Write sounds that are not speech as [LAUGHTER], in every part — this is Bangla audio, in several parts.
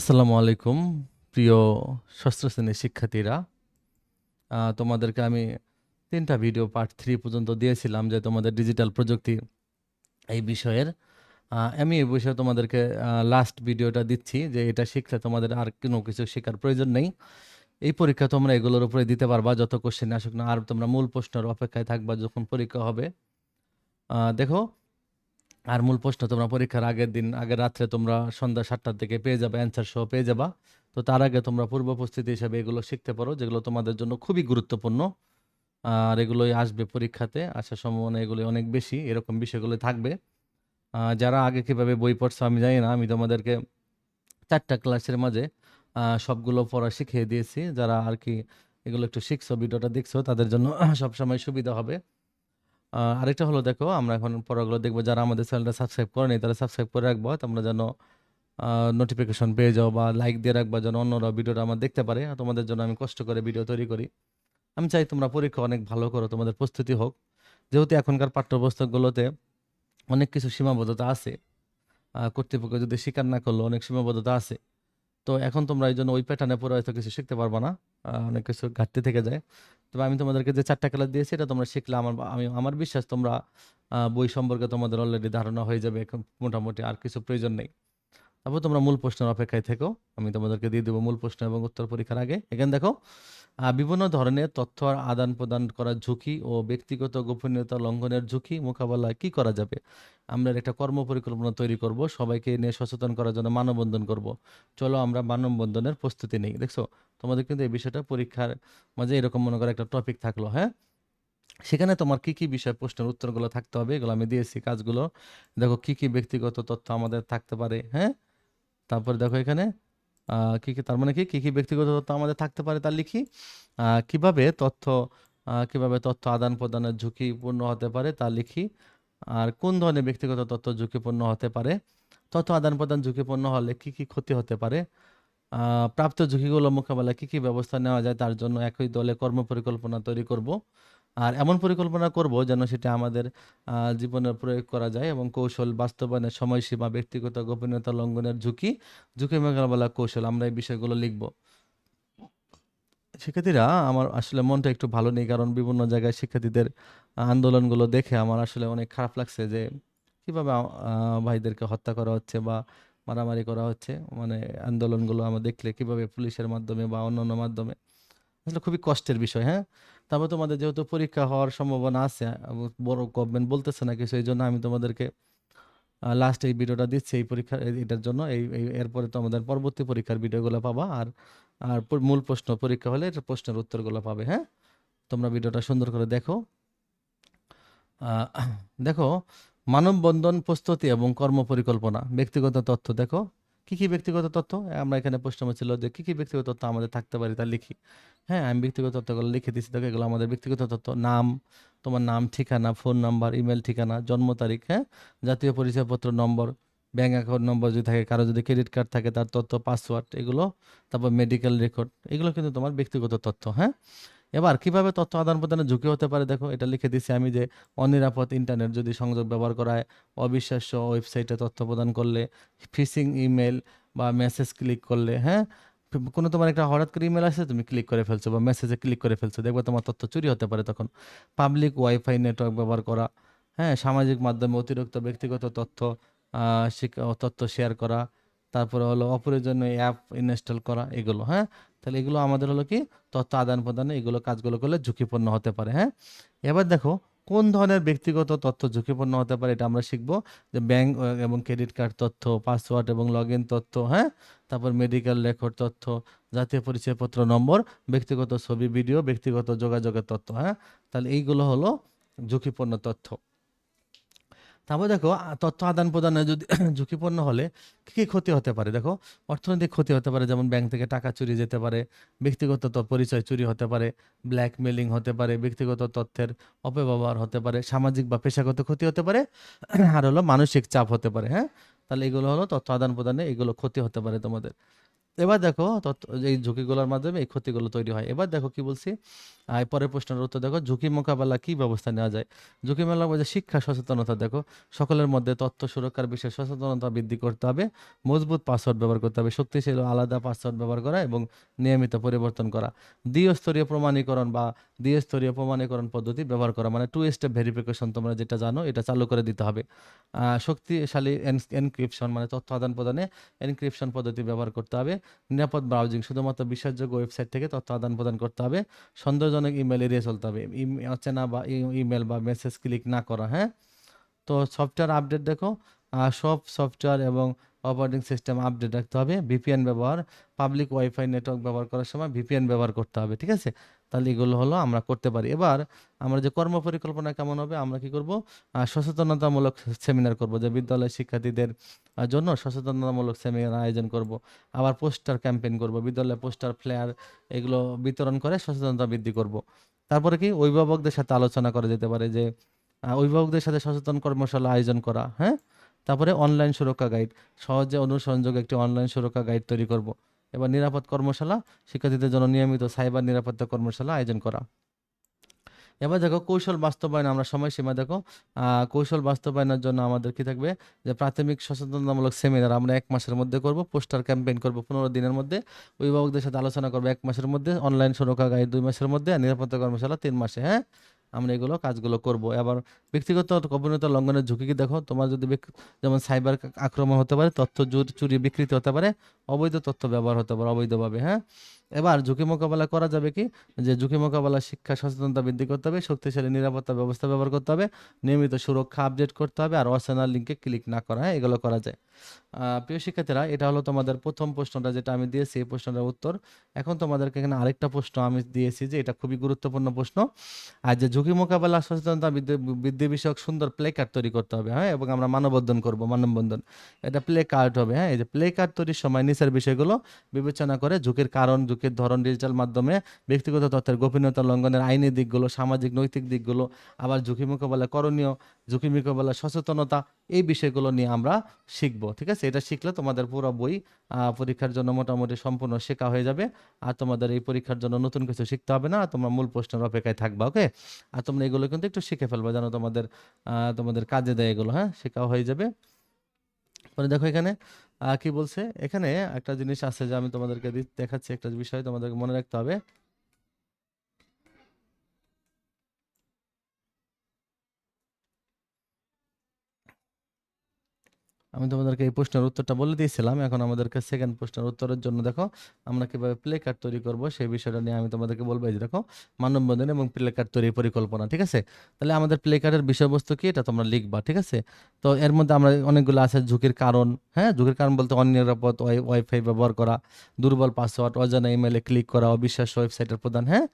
আসসালামু আলাইকুম, প্রিয় ষষ্ঠ শ্রেণির শিক্ষার্থীরা তোমাদেরকে আমি তিনটা ভিডিও পার্ট থ্রি পর্যন্ত দিয়েছিলাম যে তোমাদের ডিজিটাল প্রযুক্তি এই বিষয়ের। আমি এই বিষয়ে তোমাদেরকে লাস্ট ভিডিওটা দিচ্ছি যে এটা শিখলে তোমাদের আর কোনো কিছু শেখার প্রয়োজন নেই। এই পরীক্ষা তোমরা এগুলোর উপরে দিতে পারবা, যত কোশ্চেন আসুক না আর তোমরা মূল প্রশ্নের অপেক্ষায় থাকবা যখন পরীক্ষা হবে। দেখো আর মূল প্রশ্ন, তোমরা পরীক্ষার আগের দিন, আগের রাত্রে তোমরা সন্ধ্যা সাতটার থেকে পেয়ে যাবে অ্যান্সার সহ পেয়ে যাবা। তো তার আগে তোমরা পূর্ব প্রস্তুতি হিসাবে এগুলো শিখতে পারো, যেগুলো তোমাদের জন্য খুবই গুরুত্বপূর্ণ। আর এগুলোই আসবে পরীক্ষাতে, আসার সম্ভাবনা এগুলো অনেক বেশি, এরকম বিষয়গুলো থাকবে। যারা আগে কীভাবে বই পড়ছো আমি জানি না, আমি তোমাদেরকে চারটা ক্লাসের মাঝে সবগুলো পড়া শিখিয়ে দিয়েছি। যারা আর কি এগুলো একটু শিখছো, ভিডিওটা দেখছ, তাদের জন্য সবসময় সুবিধা হবে। আরেকটা হলো দেখো, আমরা এখন পড়াগুলো দেখব, যারা আমাদের চ্যানেলটা সাবস্ক্রাইব করেনি তারা সাবস্ক্রাইব করে রাখব, তোমরা যেন নোটিফিকেশন পেয়ে যাও বা লাইক দিয়ে রাখবা, যেন অন্যরা ভিডিওটা আমার দেখতে পারে। আর তোমাদের জন্য আমি কষ্ট করে ভিডিও তৈরি করি। আমি চাই তোমরা পরীক্ষা অনেক ভালো করো, তোমাদের প্রস্তুতি হোক। যেহেতু এখনকার পাঠ্যপুস্তকগুলোতে অনেক কিছু সীমাবদ্ধতা আছে কর্তৃপক্ষ যদি স্বীকার না করল, অনেক সীমাবদ্ধতা আছে। তো এখন তোমরা এই জন্য ওই প্যাটার্নে পড়ে হয়তো কিছু শিখতে পারবা না অনেক কিছু ঘাটতি থেকে যায়। তবে আমি তোমাদেরকে যে চারটা ক্লাস দিয়েছি, এটা তোমরা শিখলে আমার আমি, আমার বিশ্বাস তোমরা বই সম্পর্কে তোমাদের অলরেডি ধারণা হয়ে যাবে মোটামুটি আর কিছু প্রয়োজন নেই। তারপর তোমরা মূল প্রশ্নের অপেক্ষায় থেকো, আমি তোমাদেরকে দিয়ে দেবো মূল প্রশ্ন এবং উত্তর পরীক্ষার আগে। এখানে দেখো বিভিন্ন ধরনের তথ্য আদান প্রদান করার ঝুঁকি ও ব্যক্তিগত গোপনীয়তা লঙ্ঘনের ঝুঁকি মোকাবেলায় কি করা যাবে? আমরা একটা কর্ম পরিকল্পনা তৈরি করব, সবাইকে নিয়ে সচেতন করার জন্য মানববন্ধন করব। চলো আমরা মানববন্ধনের প্রস্তুতি নেই, দেখছ? তোমাদের কিন্তু এই বিষয়টা পরীক্ষার মাঝে এরকম মনে করো একটা টপিক থাকল হ্যাঁ? সেখানে তোমার কি কি বিষয় প্রশ্নের উত্তরগুলো থাকতে হবে? এগুলো আমি দিয়েছি কাজগুলো। দেখো কি কি ব্যক্তিগত তথ্য আমাদের থাকতে পারে হ্যাঁ? তারপরে দেখো এখানে কি কি, তার মানে কি? কি কি ব্যক্তিগত তথ্য আমাদের থাকতে পারে তা লিখি। কীভাবে তথ্য কীভাবে তথ্য আদান প্রদানের ঝুঁকিপূর্ণ হতে পারে তা লিখি। আর কোন ধরনের ব্যক্তিগত তথ্য ঝুঁকিপূর্ণ হতে পারে? তথ্য আদান প্রদান ঝুঁকিপূর্ণ হলে কি কি ক্ষতি হতে পারে? প্রাপ্ত ঝুঁকিগুলো মোকাবেলায় কি কি ব্যবস্থা নেওয়া যায় তার জন্য একই দলে কর্ম পরিকল্পনা তৈরি করব। আর এমন পরিকল্পনা করব যেন সেটা আমাদের জীবনে প্রয়োগ করা যায় এবং কৌশল বাস্তবায়নের সময়সীমা, ব্যক্তিগত গোপনীয়তা লঙ্ঘনের ঝুঁকি ঝুঁকি মোকাবেলা কৌশল, আমরা এই বিষয়গুলো লিখব। শিক্ষার্থীরা, আমার আসলে মনটা একটু ভালো নেই কারণ বিভিন্ন জায়গায় শিক্ষার্থীদের আন্দোলনগুলো দেখে আমার আসলে অনেক খারাপ লাগছে যে কীভাবে ভাইদেরকে হত্যা করা হচ্ছে বা মারামারি করা হচ্ছে মানে আন্দোলনগুলো আমরা দেখলে কীভাবে পুলিশের মাধ্যমে বা অন্যান্য মাধ্যমে। আসলে খুবই কষ্টের বিষয় হ্যাঁ? তারপর তোমাদের যেহেতু পরীক্ষা হওয়ার সম্ভাবনা আছে, বড় গভর্নমেন্ট বলতেছে না কিছু এই জন্য আমি তোমাদেরকে লাস্ট এই ভিডিওটা দিচ্ছি, এই পরীক্ষা এটার জন্য, এই, এই- এরপরে তো আমাদের পরবর্তী পরীক্ষার ভিডিওগুলো পাবা, আর আর মূল প্রশ্ন পরীক্ষা হলে এটা প্রশ্নের উত্তরগুলো পাবে হ্যাঁ? তোমরা ভিডিওটা সুন্দর করে দেখো। দেখো মানববন্ধন, প্রস্তুতি এবং কর্ম পরিকল্পনা ব্যক্তিগত তথ্য দেখো। কি কি ব্যক্তিগত তথ্য? আমরা এখানে প্রশ্ন ছিল যে কি কি ব্যক্তিগত তথ্য আমাদের থাকতে পারে তা লিখি। হ্যাঁ আমি ব্যক্তিগত তথ্যগুলো লিখে দিচ্ছি দেখো, এগুলো আমাদের ব্যক্তিগত তথ্য। নাম, তোমার নাম, ঠিকানা, ফোন নাম্বার, ইমেল ঠিকানা, জন্ম তারিখ হ্যাঁ জাতীয় পরিচয়পত্র নম্বর ব্যাঙ্ক অ্যাকাউন্ট নম্বর যদি থাকে, কারও যদি ক্রেডিট কার্ড থাকে, তার তথ্য, পাসওয়ার্ড, এগুলো, তারপর মেডিকেল রেকর্ড, এগুলো কিন্তু তোমার ব্যক্তিগত তথ্য হ্যাঁ। এবার কীভাবে তথ্য আদান প্রদানের ঝুঁকি হতে পারে? দেখো, এটা লিখে দিচ্ছি আমি যে অনিরাপদ ইন্টারনেট যদি সংযোগ ব্যবহার করায় অবিশ্বাস্য ওয়েবসাইটে তথ্য প্রদান করলে, ফিশিং ইমেল বা মেসেজ ক্লিক করলে হ্যাঁ? কোনো তোমার একটা হঠাৎ করে ইমেল আসে, তুমি ক্লিক করে ফেলছো বা মেসেজে ক্লিক করে ফেলছো, দেখবে তোমার তথ্য চুরি হতে পারে তখন। পাবলিক ওয়াইফাই নেটওয়ার্ক ব্যবহার করা হ্যাঁ? সামাজিক মাধ্যমে অতিরিক্ত ব্যক্তিগত তথ্য তথ্য শেয়ার করা, তারপরে হলো অপ্রয়োজনীয় অ্যাপ ইনস্টল করা, এগুলো হ্যাঁ? তাহলে এগুলো আমাদের হলো কি? তথ্য আদান প্রদানে এগুলো কাজগুলো করলে ঝুঁকিপূর্ণ হতে পারে হ্যাঁ? এবার দেখো, কোন ধরনের ব্যক্তিগত তথ্য ঝুঁকিপূর্ণ হতে পারে এটা আমরা শিখব। যে ব্যাংক এবং ক্রেডিট কার্ড তথ্য, পাসওয়ার্ড এবং লগ ইন তথ্য হ্যাঁ? তারপর মেডিকেল রেকর্ড তথ্য, জাতীয় পরিচয়পত্র নম্বর, ব্যক্তিগত ছবি, ভিডিও, ব্যক্তিগত যোগাযোগের তথ্য হ্যাঁ? তাহলে এইগুলো হলো ঝুঁকিপূর্ণ তথ্য। তারপর দেখো তথ্য আদান প্রদানে যদি [CLEARS THROAT] ঝুঁকিপূর্ণ হলে কি কি ক্ষতি হতে পারে? দেখো, অর্থনৈতিক ক্ষতি হতে পারে, যেমন ব্যাংক থেকে টাকা চুরি যেতে পারে, ব্যক্তিগত পরিচয় চুরি হতে পারে ব্ল্যাকমেলিং হতে পারে, ব্যক্তিগত তথ্যের অপব্যবহার হতে পারে, সামাজিক বা পেশাগত ক্ষতি হতে পারে, [CLEARS THROAT] আর হলো মানসিক চাপ হতে পারে হ্যাঁ? তাহলে এগুলো হলো তথ্য আদান প্রদানে এগুলো ক্ষতি হতে পারে তোমাদের। এবার দেখো এই ঝুঁকিগুলোর মাধ্যমে এই ক্ষতিগুলো তৈরি হয়। এবার দেখো কি বলছি? পরের প্রশ্নের উত্তর দেখো, ঝুঁকি মোকাবেলা কি ব্যবস্থা নেওয়া যায়? ঝুঁকি মেলা বলছে শিক্ষা, সচেতনতা দেখো, সকলের মধ্যে তথ্য সুরক্ষার বিষয়ে সচেতনতা বৃদ্ধি করতে হবে, মজবুত পাসওয়ার্ড ব্যবহার করতে হবে, শক্তিশালী আলাদা পাসওয়ার্ড ব্যবহার করা এবং নিয়মিত পরিবর্তন করা। দ্বিস্তরীয় প্রমাণীকরণ বা দ্বিস্তরীয় প্রমাণীকরণ পদ্ধতি ব্যবহার করা মানে টু স্টেপ ভেরিফিকেশন তোমরা যেটা জানো, এটা চালু করে দিতে হবে। শক্তিশালী এনক্রিপশন মানে তথ্য আদান প্রদানে এনক্রিপশন পদ্ধতি ব্যবহার করতে হবে। নিরাপদ ব্রাউজিং শুধুমাত্র বিশ্বাসযোগ্য ওয়েবসাইট থেকে তথ্য আদান প্রদান করতে হবে। সন্দেহজনক ইমেল এড়িয়ে চলতে হবে। অচেনা বা ইমেল বা মেসেজ ক্লিক না করা হ্যাঁ? তো সফটওয়্যার আপডেট দেখো। সব সফটওয়্যার এবং অপারেটিং সিস্টেম আপডেট রাখতে হবে। ভিপিএন ব্যবহার পাবলিক ওয়াইফাই নেটওয়ার্ক ব্যবহার করার সময় ভিপিএন ব্যবহার করতে হবে, ঠিক আছে? তাহলে এগুলো হলো আমরা করতে পারি। এবার আমরা যে কর্ম পরিকল্পনা কেমন হবে, আমরা কি করব? সচেতনতামূলক সেমিনার করব, যে বিদ্যালয় শিক্ষার্থীদের জন্য সচেতনতামূলক সেমিনার আয়োজন করব। আবার পোস্টার ক্যাম্পেইন করব, বিদ্যালয়ে পোস্টার ফ্লেয়ার এগুলো বিতরণ করে সচেতনতা বৃদ্ধি করব। তারপরে কি? অভিভাবকদের সাথে আলোচনা করা যেতে পারে যে অভিভাবকদের সাথে সচেতন কর্মশালা আয়োজন করা হ্যাঁ? তারপরে অনলাইন সুরক্ষা গাইড সহজে অনুসরণযোগ্য একটি অনলাইন সুরক্ষা গাইড তৈরি করব। এবার নিরাপদ কর্মশালা, শিক্ষার্থীদের জন্য নিয়মিত সাইবার নিরাপত্তা কর্মশালা আয়োজন করা। এবার দেখো কৌশল বাস্তবায়ন, আমরা সময়সীমা দেখো। কৌশল বাস্তবায়নের জন্য আমাদের কি থাকবে? যে প্রাথমিক সচেতনতামূলক সেমিনার আমরা এক মাসের মধ্যে করব, পোস্টার ক্যাম্পেইন করব পনেরো দিনের মধ্যে। অভিভাবকদের সাথে আলোচনা করব এক মাসের মধ্যে, অনলাইন সুরক্ষা গাইড দুই মাসের মধ্যে, আর নিরাপত্তা কর্মশালা তিন মাসে হ্যাঁ? আমরা এগুলো কাজগুলো করব। এবার ব্যক্তিগত গোপনীয়তা লঙ্ঘনের ঝুঁকি কি দেখো? তোমার যদি যেমন সাইবার আক্রমণ হতে পারে, তথ্য চুরি বিকৃতি হতে পারে, অবৈধ তথ্য ব্যবহার হতে পারে অবৈধভাবে হ্যাঁ? এবার ঝুঁকি মোকাবেলা করা যাবে কি? যে ঝুঁকি মোকাবেলা, শিক্ষা, সচেতনতা বৃদ্ধি করতে হবে, শক্তিশালী নিরাপত্তা ব্যবস্থা ব্যবহার করতে হবে, নিয়মিত সুরক্ষা আপডেট করতে হবে আর অচেনা লিঙ্কে ক্লিক না করা হ্যাঁ? এগুলো করা যায়। প্রিয় শিক্ষার্থীরা, এটা হলো তোমাদের প্রথম প্রশ্নটা যেটা আমি দিয়েছি, এই প্রশ্নটার উত্তর। এখন তোমাদেরকে এখানে আরেকটা প্রশ্ন আমি দিয়েছি যে এটা খুবই গুরুত্বপূর্ণ প্রশ্ন। আর যে ঝুঁকি মোকাবেলা, সচেতনতা বৃদ্ধি বিষয়ক সুন্দর প্লে কার্ড তৈরি করতে হবে হ্যাঁ? এবং আমরা মানববন্ধন করব, মানববন্ধন। এটা প্লে কার্ড হবে হ্যাঁ? এই যে প্লে কার্ড তৈরির সময় নিচের বিষয়গুলো বিবেচনা করে ঝুঁকির কারণ, ঝুঁকির ধরন ডিজিটাল মাধ্যমে ব্যক্তিগত তথ্যের গোপনীয়তা লঙ্ঘনের আইনি দিকগুলো, সামাজিক, নৈতিক দিকগুলো, আবার ঝুঁকি মোকাবেলা করণীয়, ঝুঁকি মোকাবেলা, সচেতনতা, এই বিষয়গুলো নিয়ে আমরা শিখব, ঠিক আছে? এটা শিখলে তোমাদের পুরো বই পরীক্ষার জন্য মোটামুটি সম্পূর্ণ শেখা হয়ে যাবে, আর তোমাদের এই পরীক্ষার জন্য নতুন কিছু শিখতে হবে না, তোমরা মূল প্রশ্নের অপেক্ষায় থাকবা ওকে আর তোমরা এগুলো কিন্তু একটু শিখে ফেলবা, যেন তোমাদের তোমাদের কাজে দেয় এগুলো হ্যাঁ? শেখাও হয়ে যাবে। পরে দেখো এখানে কি বলছে? এখানে একটা জিনিস আছে যে আমি তোমাদেরকে দেখাচ্ছি একটা বিষয় তোমাদেরকে মনে রাখতে হবে। আমি তোমাদেরকে এই প্রশ্নের উত্তরটা বলে দিয়েছিলাম, এখন আমাদেরকে সেকেন্ড প্রশ্নের উত্তরের জন্য দেখো, আমরা কীভাবে প্লে কার্ড তৈরি করব সেই বিষয়টা নিয়ে আমি তোমাদেরকে বলব, এই যে দেখো, মানববন্ধন এবং প্লে কার্ড তৈরির পরিকল্পনা, ঠিক আছে? তাহলে আমাদের প্লে কার্ডের বিষয়বস্তু কি? এটা তোমরা লিখবা, ঠিক আছে? তো এর মধ্যে আমরা অনেকগুলো আছে, ঝুঁকির কারণ হ্যাঁ? ঝুঁকির কারণ বলতে অনিরাপদ ওয়াই ওয়াইফাই ব্যবহার করা, দুর্বল পাসওয়ার্ড অজানা ইমেলে ক্লিক করা, অবিশ্বাস্য ওয়েবসাইটের প্রদান হ্যাঁ?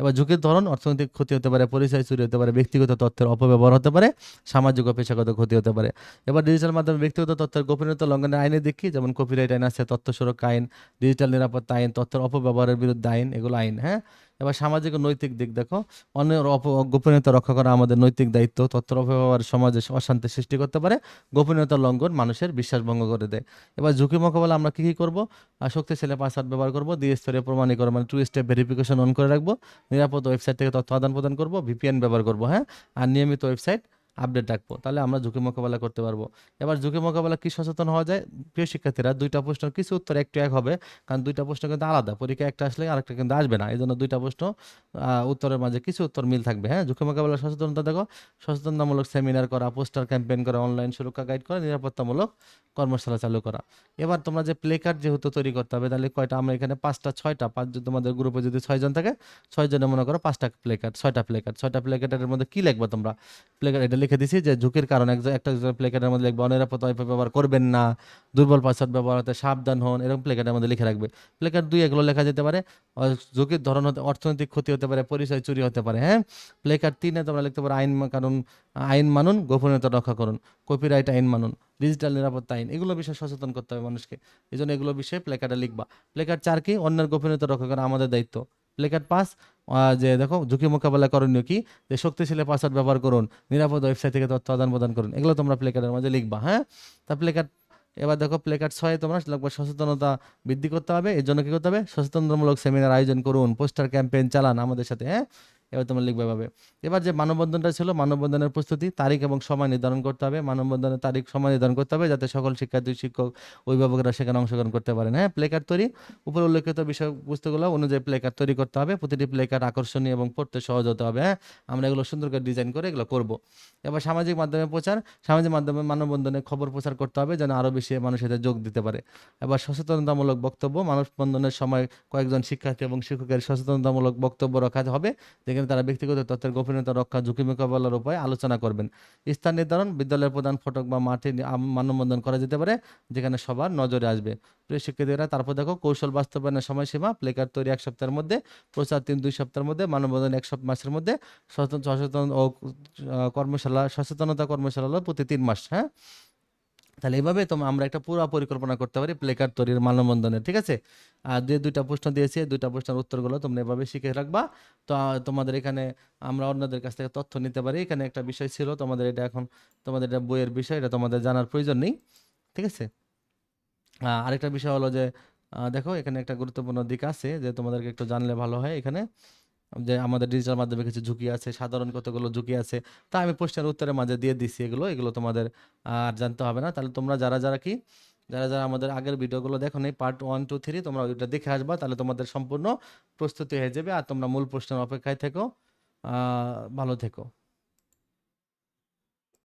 এবার ঝুঁকির ধরন, অর্থনৈতিক ক্ষতি হতে পারে পরিচয় চুরি হতে পারে, ব্যক্তিগত তথ্যের অপব্যবহার হতে পারে, সামাজিক ও পেশাগত ক্ষতি হতে পারে। এবার ডিজিটাল মাধ্যমে ব্যক্তিগত তথ্যের গোপনীয়তা লঙ্ঘনের আইনে দেখি যেমন কপিরাইট আইন আছে, তথ্য সুরক্ষা আইন ডিজিটাল নিরাপত্তা আইন, তথ্যের অপব্যবহারের বিরুদ্ধে আইন, এগুলো আইন হ্যাঁ? এবার সামাজিক ও নৈতিক দিক দেখো। অন্যের গোপনীয়তা রক্ষা করা আমাদের নৈতিক দায়িত্ব। তথ্য অপব্যবহার সমাজে অশান্তি সৃষ্টি করতে পারে। গোপনীয়তা লঙ্ঘন মানুষের বিশ্বাসভঙ্গ করে দেয়। এবার ঝুঁকি মোকাবেলা আমরা কী কী করব? শক্তিশালী পাসওয়ার্ড ব্যবহার করব, দ্বিস্তরীয় প্রমাণীকরণ মানে টু স্টেপ ভেরিফিকেশন অন করে রাখব। নিরাপদ ওয়েবসাইট থেকে তথ্য আদান প্রদান করব ভিপিএন ব্যবহার করব হ্যাঁ? আর নিয়মিত ওয়েবসাইট আপডেট রাখব। তাহলে আমরা ঝুঁকি মোকাবেলা করতে পারব। এবার ঝুঁকি মোকাবেলা কি সচেতন হওয়া যায়? প্রিয় শিক্ষার্থীরা, দুইটা প্রশ্ন, কিছু উত্তর একটু এক হবে। কারণ দুইটা প্রশ্ন কিন্তু আলাদা, পরীক্ষা একটা আসলে আরেকটা কিন্তু আসবে না। এই জন্য দুইটা প্রশ্ন উত্তরের মাঝে কিছু উত্তর মিল থাকবে। হ্যাঁ ঝুঁকি মোকাবেলা সচেতনতা দেখো। সচেতনতামূলক সেমিনার করা পোস্টার ক্যাম্পেইন করা অনলাইন সুরক্ষা গাইড করা, নিরাপত্তামূলক কর্মশালা চালু করা। এবার তোমরা যে প্লে কার্ড যেহেতু তৈরি করতে হবে, তাহলে কয়টা? আমরা এখানে পাঁচটা, ছয়টা, পাঁচ তোমাদের গ্রুপে যদি ছয়জন থাকে ছয়জনে মনে করো পাঁচটা প্লে কার্ড ছয়টা প্লে কার্ড ছয়টা প্লে কার্ডের মধ্যে কি লিখবা তোমরা? প্লে কার্ড এটা লিখে দিছি যে ঝুঁকির কারণ একজন একটা প্লে কার্ডের মধ্যে লিখবে, অনিরাপদ ওয়াইফাই ব্যবহার করবেন না, দুর্বল পাসওয়ার্ড ব্যবহার হতে সাবধান হন, এরকম প্লে কার্ডের মধ্যে লিখে রাখবে। প্লে কার্ড দুই এগুলো লেখা যেতে পারে ঝুঁকির ধরন হতে অর্থনৈতিক ক্ষতি হতে পারে, পরিচয় চুরি হতে পারে হ্যাঁ? প্লে কার্ড তিনে তোমরা লিখতে পারো, আইন কারণ আইন মানুন, গোপনীয়তা রক্ষা করুন কপিরাইট আইন মানুন ডিজিটাল নিরাপত্তা আইন, এগুলো বিষয়ে সচেতন করতে হবে মানুষকে। এই জন্য এগুলো বিষয়ে প্লে কার্ডে লিখবা। প্লে কার্ড চার কি? অন্যের গোপনীয়তা রক্ষা করা আমাদের দায়িত্ব। প্লে পাস যে দেখো ঝুঁকি মোকাবেলা করণীয় কি? যে শক্তিশালী পাসওয়ার্ড ব্যবহার করুন, নিরাপদ ওয়েবসাইট থেকে তথ্য আদান প্রদান করুন, এগুলো তোমরা প্লে কার্ডের মাঝে লিখবা হ্যাঁ? তা প্লে কার্ড এবার দেখো প্লে কার্ড ছয়ে তোমরা লাগবে সচেতনতা বৃদ্ধি করতে হবে, এর জন্য কী করতে হবে? সচেতনতামূলক সেমিনার আয়োজন করুন পোস্টার ক্যাম্পেইন চালান আমাদের সাথে হ্যাঁ? এবার তোমরা লিখবে ভাবে এবার যে মানববন্ধনটা ছিল, মানববন্ধনের প্রস্তুতি, তারিখ এবং সময় নির্ধারণ করতে হবে। মানববন্ধনের তারিখ, সময় নির্ধারণ করতে হবে যাতে সকল শিক্ষার্থী, শিক্ষক, অভিভাবকরা সেখানে অংশগ্রহণ করতে পারেন হ্যাঁ প্লে কার্ড তৈরি। উপর উল্লেখিত বিষয়বস্তুগুলো অনুযায়ী প্লে কার্ড তৈরি করতে হবে। প্রতিটি প্লে কার্ড আকর্ষণীয় এবং পড়তে সহজ হতে হবে। হ্যাঁ আমরা এগুলো সুন্দর করে ডিজাইন করে এগুলো করব। এবার সামাজিক মাধ্যমে প্রচার। সামাজিক মাধ্যমে মানববন্ধনে খবর প্রচার করতে হবে যেন আরও বেশি মানুষ এতে যোগ দিতে পারে। এবার সচেতনতামূলক বক্তব্য। মানববন্ধনের সময় কয়েকজন শিক্ষার্থী এবং শিক্ষকের সচেতনতামূলক বক্তব্য রাখা হবে। যেখানে তারা ব্যক্তিগত তথ্যের গোপনীয়তা রক্ষা, ঝুঁকি মোকাবেলার উপায় আলোচনা করবেন। স্থান নির্ধারণ, বিদ্যালয়ের প্রধান ফটক বা মাঠে মানববন্ধন করা যেতে পারে, যেখানে সবার নজরে আসবে। প্রিয় শিক্ষার্থীরা, তারপর দেখো, কৌশল বাস্তবায়নের সময়সীমা প্লেকার্ড তৈরি এক সপ্তাহের মধ্যে, প্রচার তিন দুই সপ্তাহের মধ্যে, মানববন্ধন এক সপ্তাহ মাসের মধ্যে, সচেতন সচেতন ও কর্মশালা সচেতনতা কর্মশালা হলো প্রতি তিন মাস হ্যাঁ? তাহলে এইভাবে তোমরা আমরা একটা পুরো পরিকল্পনা করতে পারি প্লেকার্ড তৈরির মানববন্ধনের ঠিক আছে? আর যে দুইটা প্রশ্ন দিয়েছি দুইটা প্রশ্নের উত্তরগুলো তোমরা এভাবে শিখে রাখবা। তো তোমাদের এখানে আমরা অন্যদের কাছ থেকে তথ্য নিতে পারি। এখানে একটা বিষয় ছিল, তোমাদের এটা এখন, তোমাদের এটা বইয়ের বিষয়, এটা তোমাদের জানার প্রয়োজন নেই, ঠিক আছে? আরেকটা বিষয় হলো যে দেখো, এখানে একটা গুরুত্বপূর্ণ দিক আছে যে তোমাদেরকে একটু জানলে ভালো হয় এখানে। যে আমাদের ডিজিটাল মাধ্যমে কিছু ঝুঁকি আছে, সাধারণ কতগুলো ঝুঁকি আছে, তা আমি প্রশ্নের উত্তরের মাঝে দিয়ে দিছি এগুলো এগুলো তোমাদের, আর জানতে হবে না। তাহলে তোমরা যারা যারা কি, যারা যারা আমাদের আগের ভিডিওগুলো দেখো নেই পার্ট ওয়ান টু থ্রি তোমরা ওইটা দেখে আসবা, তাহলে তোমাদের সম্পূর্ণ প্রস্তুতি হয়ে যাবে। আর তোমরা মূল প্রশ্নের অপেক্ষায় থেকো ভালো থেকো।